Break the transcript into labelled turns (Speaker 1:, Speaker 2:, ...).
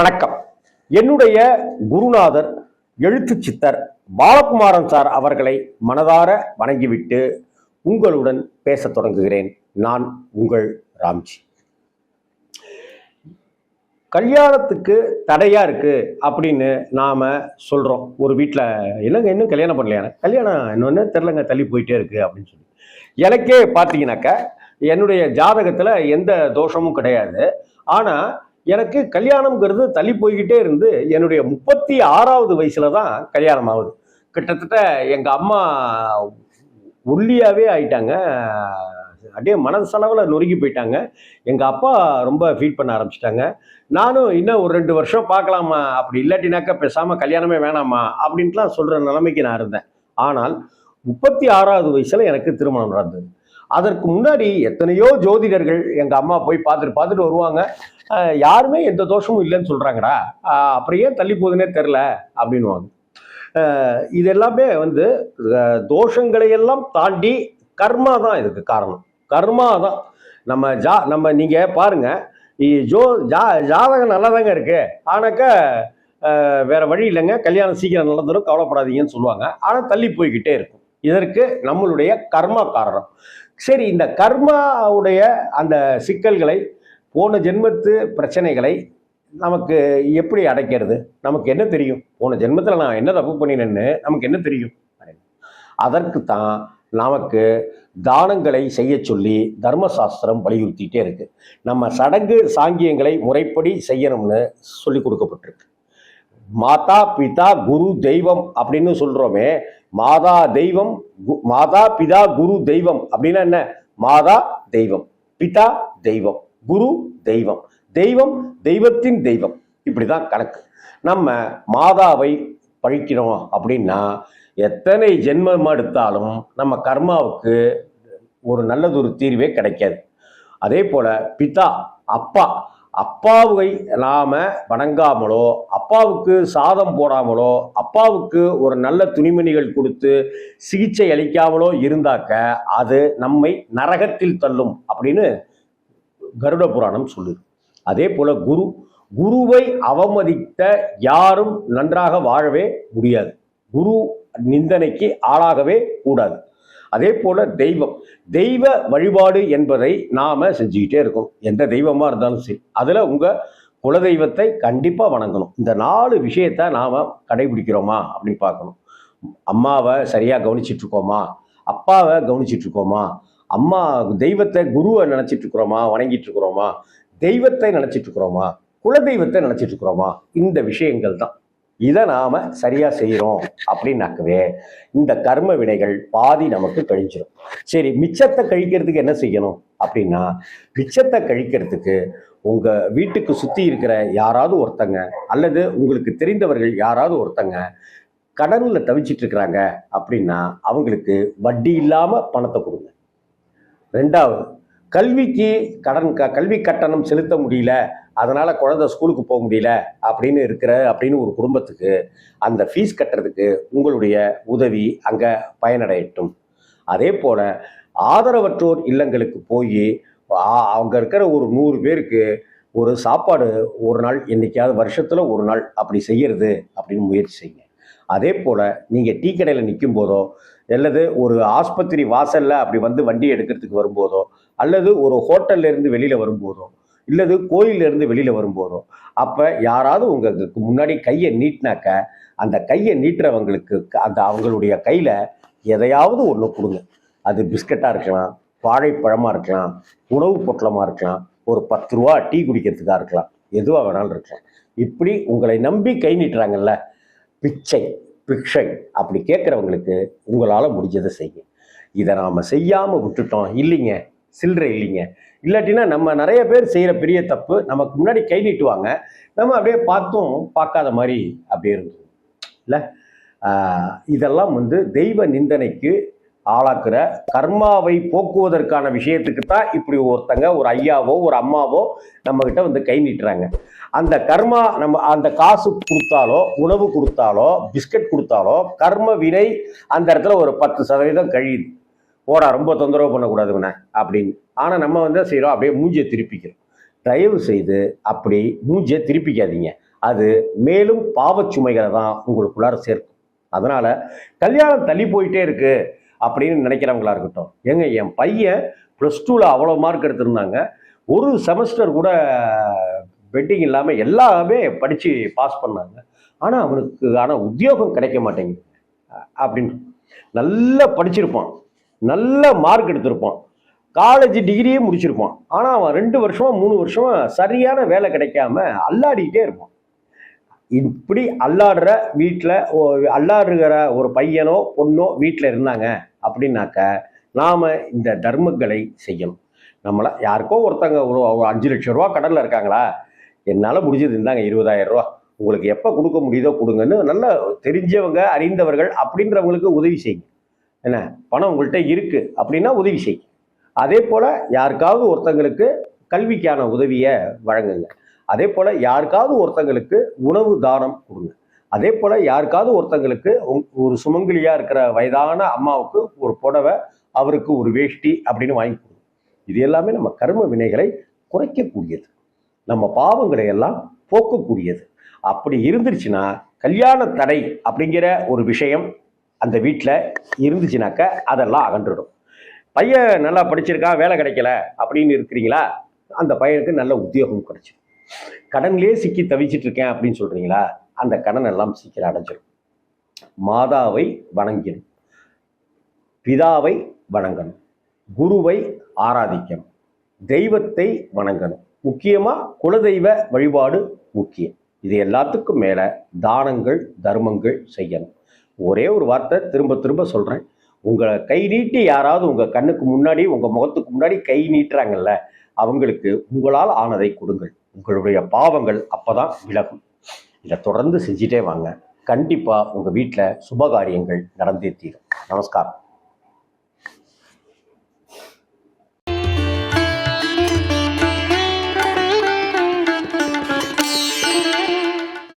Speaker 1: வணக்கம். என்னுடைய குருநாதர் எழுத்து சித்தர் பாலகுமாரன் சார் அவர்களை மனதார வணங்கிவிட்டு உங்களுடன் பேசத் தொடங்குகிறேன். நான் உங்கள் ராம்ஜி. கல்யாணத்துக்கு தடையா இருக்கு அப்படின்னு நாம சொல்றோம். ஒரு வீட்டில் என்னங்க இன்னும் கல்யாணம் பண்ணலையான கல்யாணம் இன்னொன்னு தெரிலங்க தள்ளி போயிட்டே இருக்கு அப்படின்னு சொல்லி. எனக்கே பார்த்தீங்கன்னாக்கா என்னுடைய ஜாதகத்தில் எந்த தோஷமும் கிடையாது. ஆனால் எனக்கு கல்யாணம்ங்கிறது தள்ளி போய்கிட்டே இருந்து என்னுடைய முப்பத்தி ஆறாவது வயசுல தான் கல்யாணம் ஆகுது. கிட்டத்தட்ட எங்கள் அம்மா ஒல்லியாகவே ஆயிட்டாங்க. அப்படியே மனசளவில் நொறுங்கி போயிட்டாங்க. எங்கள் அப்பா ரொம்ப ஃபீட் பண்ண ஆரம்பிச்சிட்டாங்க. நானும் இன்னும் ஒரு ரெண்டு வருஷம் பார்க்கலாமா? அப்படி இல்லாட்டினாக்கா பேசாமல் கல்யாணமே வேணாமா? அப்படின்ட்டுலாம் சொல்கிற நிலைமைக்கு நான் இருந்தேன். ஆனால் முப்பத்தி ஆறாவது வயசில் எனக்கு திருமணம் நடந்தது. அதற்கு முன்னாடி எத்தனையோ ஜோதிடர்கள் எங்கள் அம்மா போய் பார்த்துட்டு பார்த்துட்டு வருவாங்க. யாருமே எந்த தோஷமும் இல்லைன்னு சொல்கிறாங்கடா அப்புறம் ஏன் தள்ளி போகுதுன்னே தெரில அப்படின்வாங்க இது எல்லாமே வந்து தோஷங்களையெல்லாம் தோஷங்களை எல்லாம் தாண்டி கர்மா தான் இதுக்கு காரணம். கர்மா தான். நம்ம ஜா நம்ம நீங்கள் பாருங்கள் ஜோ ஜா ஜாதகம் நல்லா தாங்க இருக்கு. ஆனாக்கா வேற வழி இல்லைங்க. கல்யாணம் சீக்கிரம் நடந்துடும் கவலைப்படாதீங்கன்னு சொல்லுவாங்க. ஆனால் தள்ளி போய்கிட்டே இருக்கும். இதற்கு நம்மளுடைய கர்மா காரணம். சரி இந்த கர்மாவுடைய அந்த சிக்கல்களை போன ஜென்மத்து பிரச்சனைகளை நமக்கு எப்படி அடைக்கிறது? நமக்கு என்ன தெரியும்? போன ஜென்மத்தில் நான் என்ன தப்பு பண்ணினேன்னு நமக்கு என்ன தெரியும்? அதற்கு தான் நமக்கு தானங்களை செய்ய சொல்லி தர்மசாஸ்திரம் வலியுறுத்திட்டே இருக்கு. நம்ம சடங்கு சாங்கியங்களை முறைப்படி செய்யணும்னு சொல்லி கொடுக்கப்பட்டிருக்கு. மாதா பிதா குரு தெய்வம் அப்படின்னு சொல்கிறோமே மாதா தெய்வம் கு- மாதா பிதா குரு தெய்வம். அப்படின்னா என்ன? மாதா தெய்வம் பிதா தெய்வம் குரு தெய்வம். தெய்வம் தெய்வத்தின் தெய்வம். இப்படிதான் கணக்கு. நம்ம மாதாவை பழிக்கிறோம் அப்படின்னா எத்தனை ஜென்மம் எடுத்தாலும் நம்ம கர்மாவுக்கு ஒரு நல்லதொரு தீர்வே கிடைக்காது. அதே போல பிதா அப்பா அப்பாவை நாம் வணங்காமலோ அப்பாவுக்கு சாதம் போடாமலோ அப்பாவுக்கு ஒரு நல்ல துணிமணிகள் கொடுத்து சிகிச்சை அளிக்காமலோ இருந்தாக்க அது நம்மை நரகத்தில் தள்ளும் அப்படின்னு கருட புராணம் சொல்லுது. அதே போல் குரு குருவை அவமதித்த யாரும் நன்றாக வாழவே முடியாது. குரு நிந்தனைக்கு ஆளாகவே கூடாது. அதே போல் தெய்வம். தெய்வ வழிபாடு என்பதை நாம் செஞ்சுக்கிட்டே இருக்கோம். எந்த தெய்வமாக இருந்தாலும் சரி. அதில் உங்கள் குலதெய்வத்தை கண்டிப்பாக வணங்கணும். இந்த நாலு விஷயத்த நாம் கடைபிடிக்கிறோமா அப்படின்னு பார்க்கணும். அம்மாவை சரியாக கவனிச்சிட்ருக்கோமா அப்பாவை கவனிச்சிட்ருக்கோமா அம்மா தெய்வத்தை குருவை நினச்சிட்ருக்குறோமா வணங்கிட்டுருக்குறோமா தெய்வத்தை நினச்சிட்ருக்குறோமா குலதெய்வத்தை நினச்சிட்ருக்குறோமா இந்த விஷயங்கள் தான். இதை நாம சரியா செய்யறோம் அப்படின்னாக்கவே இந்த கர்ம வினைகள் பாதி நமக்கு கழிஞ்சிடும் சரி மிச்சத்தை கழிக்கிறதுக்கு என்ன செய்யணும்? அப்படின்னா மிச்சத்தை கழிக்கிறதுக்கு உங்க வீட்டுக்கு சுத்தி இருக்கிற யாராவது ஒருத்தங்க அல்லது உங்களுக்கு தெரிந்தவர்கள் யாராவது ஒருத்தங்க கடனில் தவிச்சிட்டு இருக்கிறாங்க அப்படின்னா அவங்களுக்கு வட்டி இல்லாம பணத்தை கொடுங்க. ரெண்டாவது கல்விக்கு கடன் க கல்வி கட்டணம் செலுத்த முடியல. அதனால் குழந்தை ஸ்கூலுக்கு போக முடியல அப்படின்னு இருக்கிற அப்படின்னு ஒரு குடும்பத்துக்கு அந்த ஃபீஸ் கட்டுறதுக்கு உங்களுடைய உதவி அங்கே பயனடையட்டும். அதே போல் ஆதரவற்றோர் இல்லங்களுக்கு போய் அவங்க இருக்கிற ஒரு நூறு பேருக்கு ஒரு சாப்பாடு ஒரு நாள் என்னைக்காவது வருஷத்தில் ஒரு நாள் அப்படி செய்கிறது அப்படின்னு முயற்சி செய்யுங்க. அதே போல் நீங்கள் டீ கடையில் நிற்கும் போதோ அல்லது ஒரு ஆஸ்பத்திரி வாசலில் அப்படி வந்து வண்டி எடுக்கிறதுக்கு வரும்போதோ அல்லது ஒரு ஹோட்டல்ல இருந்து வெளியில் வரும்போதோ இல்லது கோயில்ல இருந்து வெளியில் வரும்போதோ அப்போ யாராவது உங்களுக்கு முன்னாடி கையை நீட்டினாக்க அந்த கையை நீட்டுறவங்களுக்கு க- அந்த அவங்களுடைய கையில் எதையாவது ஒன்று கொடுங்க. அது பிஸ்கட்டாக இருக்கலாம் வாழைப்பழமாக இருக்கலாம் உணவு பொட்டலமாக இருக்கலாம் ஒரு பத்து ரூபா டீ குடிக்கிறதுக்காக இருக்கலாம் எதுவாக வேணாலும் இருக்கலாம். இப்படி உங்களை நம்பி கை நீட்டுறாங்கல்ல பிச்சை பிக்ஷை அப்படி கேட்குறவங்களுக்கு உங்களால் முடிஞ்சதை செய்யுங்க. இதை நாம் செய்யாமல் விட்டுட்டோம் இல்லைங்க. சில்லறை இல்லைங்க. இல்லாட்டினா நம்ம நிறைய பேர் செய்கிற பெரிய தப்பு நமக்கு முன்னாடி கை நீட்டுவாங்க. நம்ம அப்படியே பார்த்தும் பார்க்காத மாதிரி அப்படியே இருந்தது இல்லை? இதெல்லாம் வந்து தெய்வ நிந்தனைக்கு ஆளாக்குற கர்மாவை போக்குவதற்கான விஷயத்துக்கு தான் இப்படி ஒருத்தங்க ஒரு ஐயாவோ ஒரு அம்மாவோ நம்மக்கிட்ட வந்து கை நீட்டுறாங்க. அந்த கர்மா நம்ம அந்த காசு கொடுத்தாலோ உணவு கொடுத்தாலோ பிஸ்கட் கொடுத்தாலோ கர்ம வினை அந்த இடத்துல ஒரு பத்து சதவீதம் கழியுது. போடா ரொம்ப தொந்தரவு பண்ணக்கூடாதுங்கண்ணே அப்படின்னு. ஆனால் நம்ம வந்து செய்கிறோம் அப்படியே மூஞ்சியை திருப்பிக்கிறோம். தயவு செய்து அப்படி மூஞ்சியை திருப்பிக்காதீங்க. அது மேலும் பாவச்சுமைகளை தான் உங்களுக்குள்ளார சேர்க்கும். அதனால் கல்யாணம் தள்ளி போயிட்டே இருக்குது அப்படின்னு நினைக்கிறவங்களா இருக்கட்டும். ஏங்க என் பையன் ப்ளஸ் டூவில் அவ்வளோ மார்க் எடுத்திருந்தாங்க. ஒரு செமஸ்டர் கூட வெட்டிங் இல்லாமல் எல்லாமே படித்து பாஸ் பண்ணாங்க. ஆனால் அவனுக்கு ஆனால் உத்தியோகம் கிடைக்க மாட்டேங்குது. அப்படின்னு. நல்லா படிச்சிருப்பான். நல்ல மார்க் எடுத்திருப்பான். காலேஜ் டிகிரியே முடிச்சிருப்பான். ஆனால் அவன் ரெண்டு வருஷமாக மூணு வருஷமாக சரியான வேலை கிடைக்காம அல்லாடிக்கிட்டே இருப்பான். இப்படி அல்லாடுற வீட்டில் அல்லாடுகிற ஒரு பையனோ பொண்ணோ வீட்டில் இருந்தாங்க அப்படின்னாக்க நாம் இந்த தர்மங்களை செய்யணும். நம்மளை யாருக்கோ ஒருத்தங்க ஒரு அஞ்சு லட்சம் ரூபா கடலில் இருக்காங்களா? என்னால் முடிஞ்சது இருந்தாங்க இருபதாயிரம் ரூபா. உங்களுக்கு எப்போ கொடுக்க முடியுதோ கொடுங்கன்னு நல்லா தெரிஞ்சவங்க அறிந்தவர்கள் அப்படின்றவங்களுக்கு உதவி செய்யுங்க. என்ன? பணம் உங்கள்கிட்ட இருக்குது அப்படின்னா உதவி செய். அதே போல் யாருக்காவது ஒருத்தங்களுக்கு கல்விக்கான உதவியை வழங்குங்க. அதே போல் யாருக்காவது ஒருத்தங்களுக்கு உணவு தானம் கொடுங்க. அதே போல் யாருக்காவது ஒருத்தங்களுக்கு உங்- ஒரு சுமங்கலியாக இருக்கிற வயதான அம்மாவுக்கு ஒரு புடவை அவருக்கு ஒரு வேஷ்டி அப்படின்னு வாங்கி கொடுங்க. இது எல்லாமே நம்ம கர்ம வினைகளை குறைக்கக்கூடியது. நம்ம பாவங்களை எல்லாம் போக்கக்கூடியது. அப்படி இருந்துருச்சுன்னா கல்யாண தடை அப்படிங்கிற ஒரு விஷயம் அந்த வீட்டில் இருந்துச்சுனாக்க அதெல்லாம் அகன்றுடும். பையன் நல்லா படிச்சிருக்கான் வேலை கிடைக்கல அப்படின்னு இருக்கிறீங்களா? அந்த பையனுக்கு நல்ல உத்தியோகம் கிடைச்சிடும் கடன்லேயே சிக்கி தவிச்சிட்டு இருக்கேன் அப்படின்னு சொல்கிறீங்களா அந்த கடன் எல்லாம் சீக்கிரம் அடைஞ்சிடும் மாதாவை வணங்கிடும். பிதாவை வணங்கணும். குருவை ஆராதிக்கணும். தெய்வத்தை வணங்கணும். முக்கியமாக குலதெய்வ வழிபாடு முக்கியம். இது எல்லாத்துக்கும் மேலே தானங்கள் தர்மங்கள் செய்யணும். ஒரே ஒரு வார்த்தை திரும்ப திரும்ப சொல்கிறேன் உங்களை கை நீட்டி யாராவது உங்கள் கண்ணுக்கு முன்னாடி உங்கள் முகத்துக்கு முன்னாடி கை நீட்டுறாங்கல்ல அவங்களுக்கு உங்களால் ஆனதை கொடுங்கள். உங்களுடைய பாவங்கள் அப்போ தான் விலகும். இதை தொடர்ந்து செஞ்சிட்டே வாங்க. கண்டிப்பாக உங்கள் வீட்டில் சுபகாரியங்கள் நடந்தே தீரும். நமஸ்காரம்.